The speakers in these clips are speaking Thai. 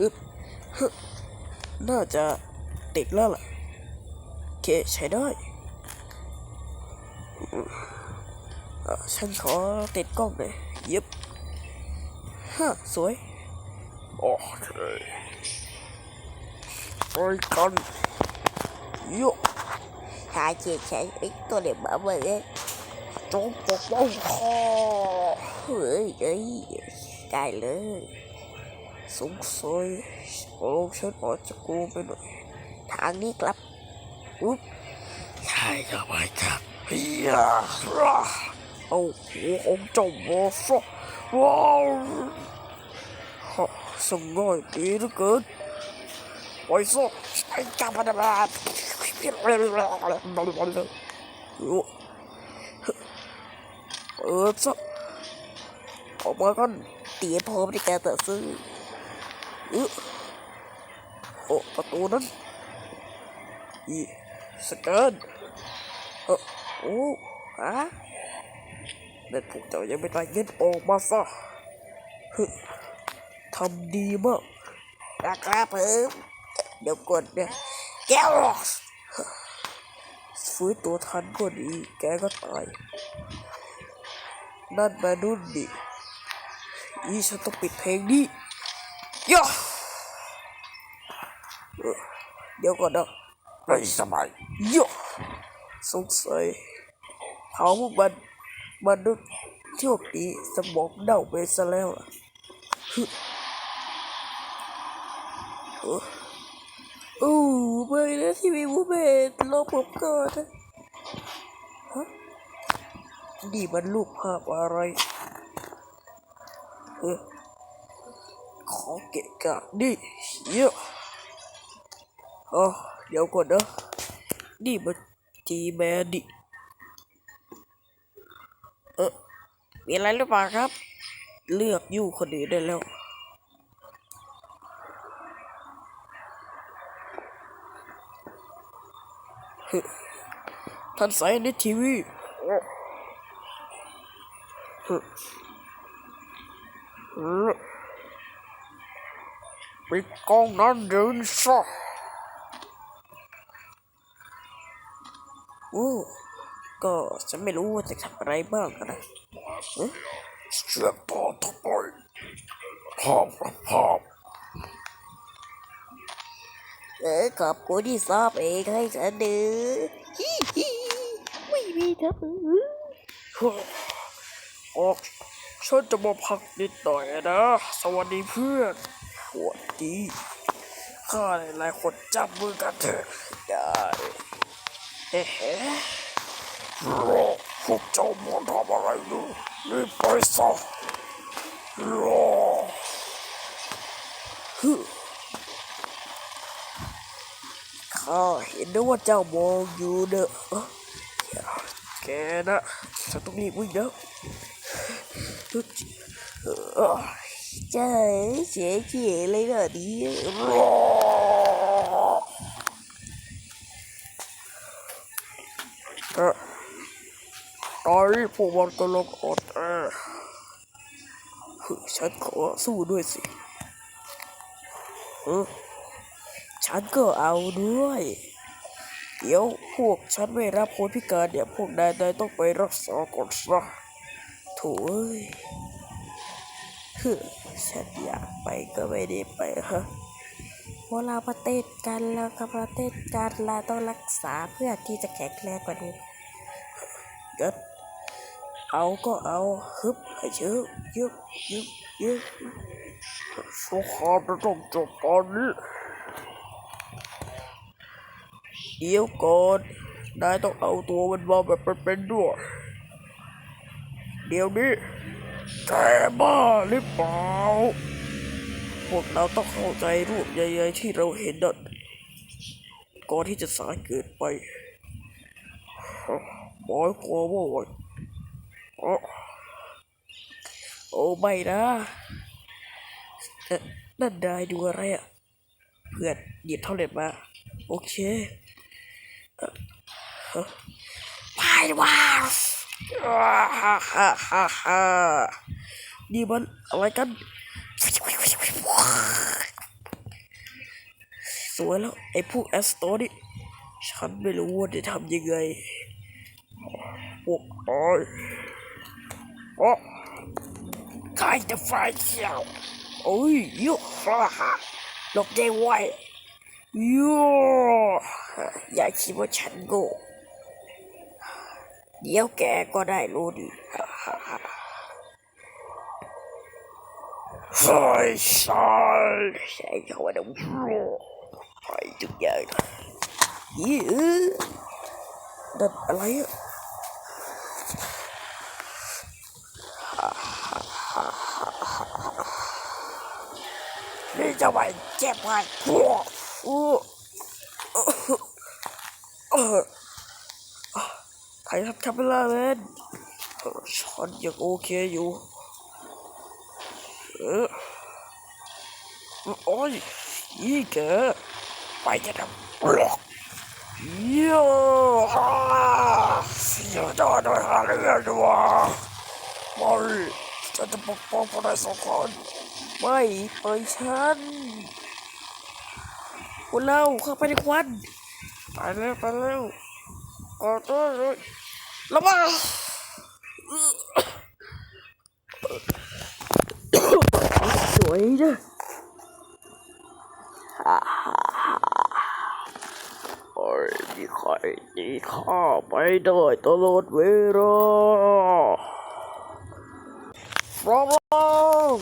อึบฮึน่าจะติดแล้วล่ะเคใช้ได้อืมเอ่อฉันขอติดกล้องหน่อยย็บฮะสวย โอเคไปกันโยหาเจ็ดใช้ไอ้ตัวเด็กบ้าเบ้ยจงปกป้องข้าเฮ้ยเอ้ยได้เลย สงสัยโอ้ฉันอาจจะโกงไปหน่อยทางนี้ครับอุ๊บใช่ครับไปครับเฮียเอาหัวของเจ้ามาซะว้าวฮะสงง่ายดีเหลือเกินไปซะไอ้จับมันมาเออซะออกมากันเตรียพร้อมในการต่อสู้อ โอ้ประตูนั้นอีสแกนเออโอ้ฮะนั่นพวกเจ้ายังไม่ตายเงินออกมาซะฮึทำดีมากนะครับเพิ่มเดี๋ยวกดเนี่ยแก้วฟื้นตัวทันก็ดีแกก็ตาย นั่นมานุ่นดิอีฉันต้องปิดเพลงนี้ ย่าเออเดี๋ยวก่อนนะไม่สบายย่าสงสัยเผาพวกมันมนุษย์เที่ยวปีสมองเน่าไปซะแล้วล่ะฮึเออโอ้ไม่นะที่มีมูเมนรอผมก่อนนะฮะนี่มันรูปภาพอะไรเออ ขอเกะกะนี่เยอะอ๋อเดี๋ยวก่อนนะนี่มันจีแมนดิเออมีอะไรหรือเปล่าครับ เลือกอยู่คนอื่นได้แล้วท่านใส่ในทีวี ปิดกล้องนั้นเดินซะโอ้ก็ฉันไม่รู้ว่าจะทำอะไรบ้างนะเสียต่อต่อไปภาพกับภาพเออขอบคุณที่ซอบเองให้ฉันดื้อฮิฮิไม่มีครับเออออกฉันจะมาพักนิดหน่อยนะ สวัสดีเพื่อน สวัสดีข้าหลายๆคนจับมือกันเถอะได้เฮ้เฮ้รอพวกเจ้ามัวทำอะไรอยู่รีบไปซะรอฮึข้าเห็นนะว่าเจ้ามองอยู่เด้อแกนะฉันต้องรีบวิ่งแล้ว จ้าเสียเขียเลยเหรอเนี่ยตอนนี้พวกมันกำลังอดแออฉันขอสู้ด้วยสิฉันก็เอาด้วย เดี๋ยวพวกฉันไม่รับคนพิการเนี่ย พวกนายนายต้องไปรักษาก่อนซะโถ่เอ้ย ฉันอยากไปก็ไม่ได้ไปฮะเวลาประเทศกันแล้วก็ประเทศกันเราต้องรักษาเพื่อที่จะแข็งแรงกว่านี้ก็เอาก็เอาฮึบให้เชื่อยึบยึบยึบสงครามจะต้องจบตอนนี้เดี๋ยวก่อนนายต้องเอาตัวมันมาแบบเป็นๆด้วย เดี๋ยวนี้ แกบ้าหรือเปล่า พวกเราต้องเข้าใจรูปใหญ่ๆที่เราเห็นนั่นก่อนที่จะสายเกินไปหมายความว่าไงอ๋อโอ้ไม่นะนั่นนายดูอะไรอะ เพื่อนหยิบเท่าเล็ตมา โอเคไปว่าฮ่าฮ่าฮ่าฮ่า นี่มันอะไรกัน สวยแล้ว ไอ้พวกแอสโตนี่ ฉันไม่รู้ว่าจะทำยังไงพวกไอ้ยโอ้ใครจะไฟเขียวโอ้ยยุฮ่าฮ่าหลบได้ไวยุอย่าคิดว่าฉันโง่ เดี๋ยวแกก็ได้รู้ดีฮ่าฮ่าฮ่าไฟใช่ใช่เขาว่าต้องไฟทุกอย่างยี่นั่นอะไรอะนี่จะไปเจ็บไงพวกอู้เออใครทำทำเวลาเล่นเออฉันยังโอเคอยู่ เออโอ้ยยี่แกไปจะทำบล็อกเยอะเยอะดอดหาเรื่องด้วยไม่ฉันจะปกป้องพวกนายสองคนไม่ปล่อยฉันพวกเราเข้าไปในควันไปเร็วไปเร็วกอดตัวเลย ระวังสวยจ้ะโอ้ยมีใครตีข้าไปได้ตลอดเวลาระวัง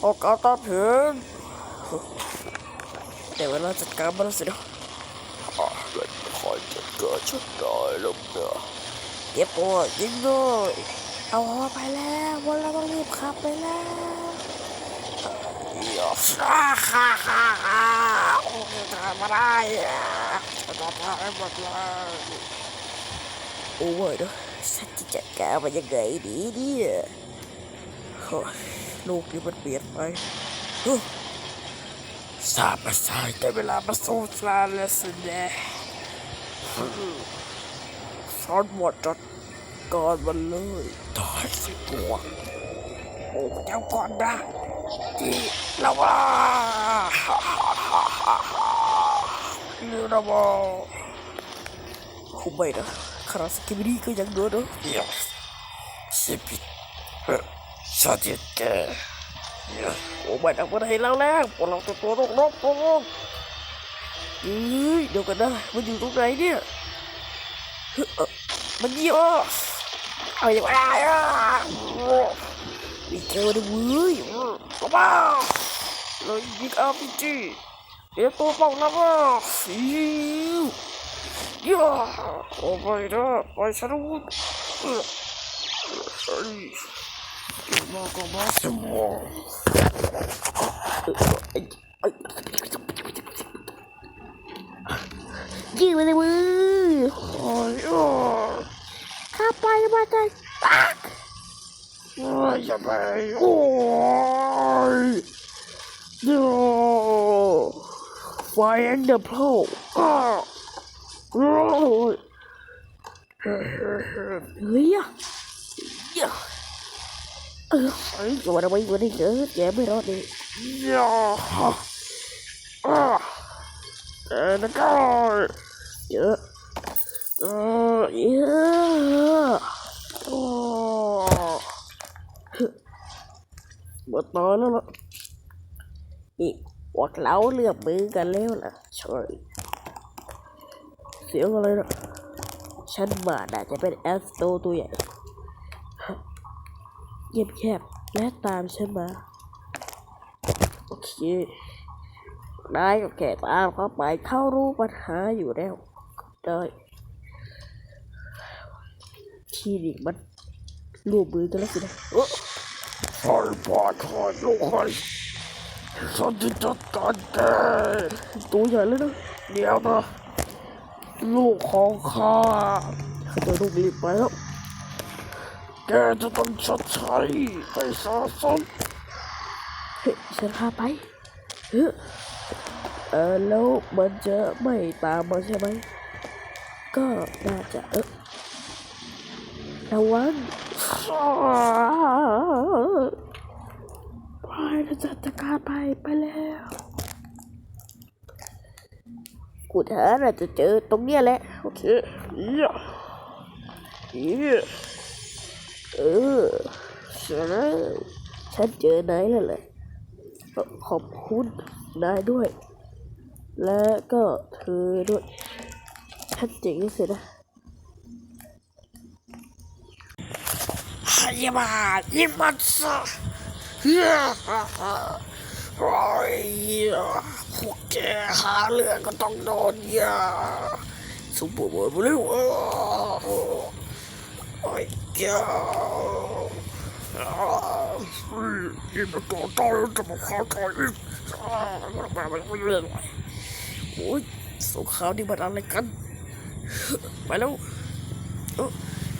โอกาสตัดถึงแต่เวลาจัดการมันแล้วสินะอะเล่นคอยจัดการฉันได้แล้วนะ เก็บปวดยิงเลยเอาหัวไปแล้ววันเราต้องรีบขับไปแล้วอย่าซ่าฮ่าฮ่าฮ่าโอ้ยทำไม่ได้อะจะทำให้หมดเลยโอ้ยเนอะฉันจะจัดการมันยังไงดีเนี่ยโอ้ยโลกนี้มันเปลี่ยนไปเฮ้ยทราบสายแต่เวลามาสู้สลาแล้วสินะ ฉันหมดจัดการมันเลยตายสิตัวโอ้เจ้าก่อนนะที่ละว่าฮ่าฮ่าฮ่าฮ่าฮ่านี่นะบอคุ้มไปนะคาราสกิบิดีก็ยังเดือดเนอะ Yes สิบิชาติแกโอ้ไม่ทำอะไรแล้วแล้วพวกเราตัวตัวรกรกรกเฮ้ยเดี๋ยวกันนะมันอยู่ตรงไหนเนี่ยเฮ้ยเอ่อ มันเยอะเอาอย่างไรอะมีเจอด้วยเว้ยลงมาเลยยิงอาร์พีจีเดี๋ยวตัวเป่าแล้วอะฟิวย่าโอ้ไม่นะไปฉันรู้นเฮ้ยมาก็มาสมองยิงไปเลยมือโอ้ยโอ้ย ข้าไปมาแต่ปักโอ้ยอย่าไปโอ้ยโย่ไฟแอนเดอร์พลอ้าว โอ้ยเยอะเฮ้ยเออไอ้ตัวอะไรวะนี่เออแกไม่รอดเลยยาอ่าเออนะก็เยอะเออเยอะโอ้หมดตอนแล้วล่ะนี่พวกเราเลือกมือกันแล้วล่ะใช่เสียงอะไรนะฉันว่าน่าจะเป็นแอสโตตัวใหญ่เงียบแคบและตามฉันมา โอเคนายก็แค่ตามเข้าไปเข้ารู้ปัญหาอยู่แล้วได้ ทีนี้มันรวมมือกันแล้วสินะโอ้ใช่ป่าทอดลูกใครฉันจะจัดการแกตัวใหญ่เลยนะเดี๋ยวนะลูกของข้าเขาจะลูกรีบไปแล้ว แกจะต้องชดใช้ให้สาสมเฮ้ยฉันพาไปเฮ้ยเออแล้วมันจะไม่ตามมาใช่ไหมก็น่าจะเออ ระวังไปเราจะจัดการไปไปแล้วขุดหาน่าจะเจอตรงเนี้ยแหละโอเคเยี่ยเยี่ยเออช่แล้วฉันเจอนายแล้วแหละขอบคุณนายด้วย และก็เธอด้วยฉันเจ๋งสุดนะ ยิมายิมันซะเฮียโอ้ยพวกแกหาเรื่องก็ต้องโดนยาสุบบบไปเลยโอ้ยแกยิมต่อต่อจะมาข้าต่ออีกโอ้ยสงครามนี่มันอะไรกัน ไปแล้ว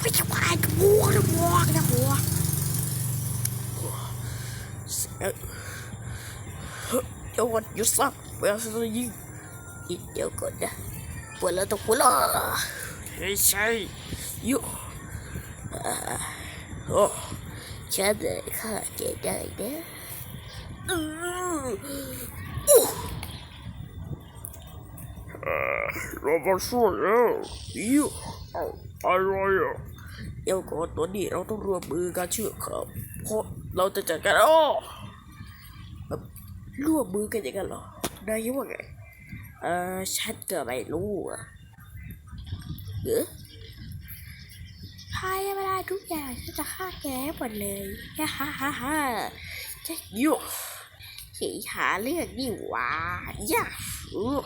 ไม่ช่ว่าจะบวกจะบวกจะบวเอ้ยเดี๋ยวก่อนหยุดซักเวลาจะยิงอีกเดี๋ยวก่อนนะปวดแล้วต้องปวดล้วไม่ใช่ยุโอ้ฉันเลยฆ่าแกได้นะเรามาช่วยแล้วยุเอาอะไรอะเดี๋ยวก่อนตัวนี้เราต้องร่วมมือกันเชื่อครับ เพราะเราจะจัดการอ้อแบบร่วมมือกันอย่างนั้นเหรอนายคิดว่าไงเออฉันก็ไม่รู้อะเออพายไม่ได้ทุกอย่างฉันจะฆ่าแกให้หมดเลยฮ่าฮ่าฮ่าฮ่าจะยุขี่หาเรื่องนี่หว่าย่าเออ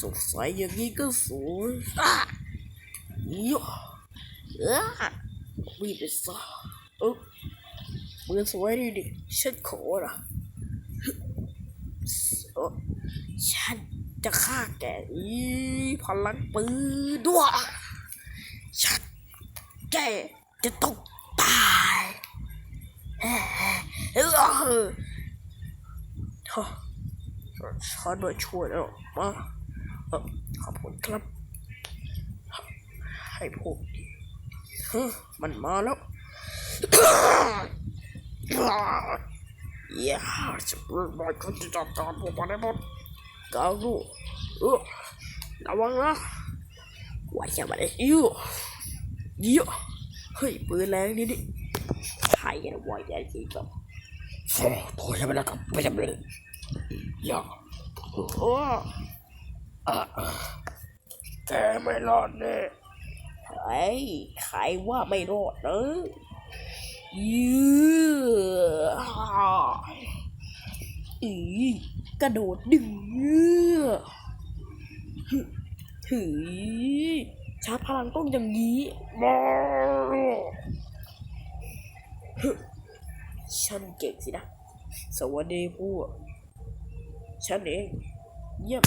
สงสัยอย่างนี้ก็สวยอะ ยุเออวิ่งไปซะเออมือสวยดีดิฉันขอนะเออฉันจะฆ่าแกอีพลังปืนด้วยฉันแกจะต้องตายเออเออเฮ้ยฉันมาช่วยแล้วมาเออขอบคุณครับ ให้พวกนี้มันมาแล้วอย่าจะเปิดบอยคนที่จัดการพวกมันได้หมดกาลูเออระวังนะว่าจะมาได้ยูยูเฮ้ยปืนแรงนี่ดิใครกันวายใหญ่จริงจังโอ้โหใช่ไมล่ะครับไม่ใช่เลยอย่าโอ้อะแกไม่รอดแน่เฮ้ใครว่าไม่รอดเนอะยืออีกระโดดดึงเยือหือชาร์จพลังต้องอย่างนี้มาฉันเก่งสินะ สวัสดีพวกฉันเอง เยี่ยม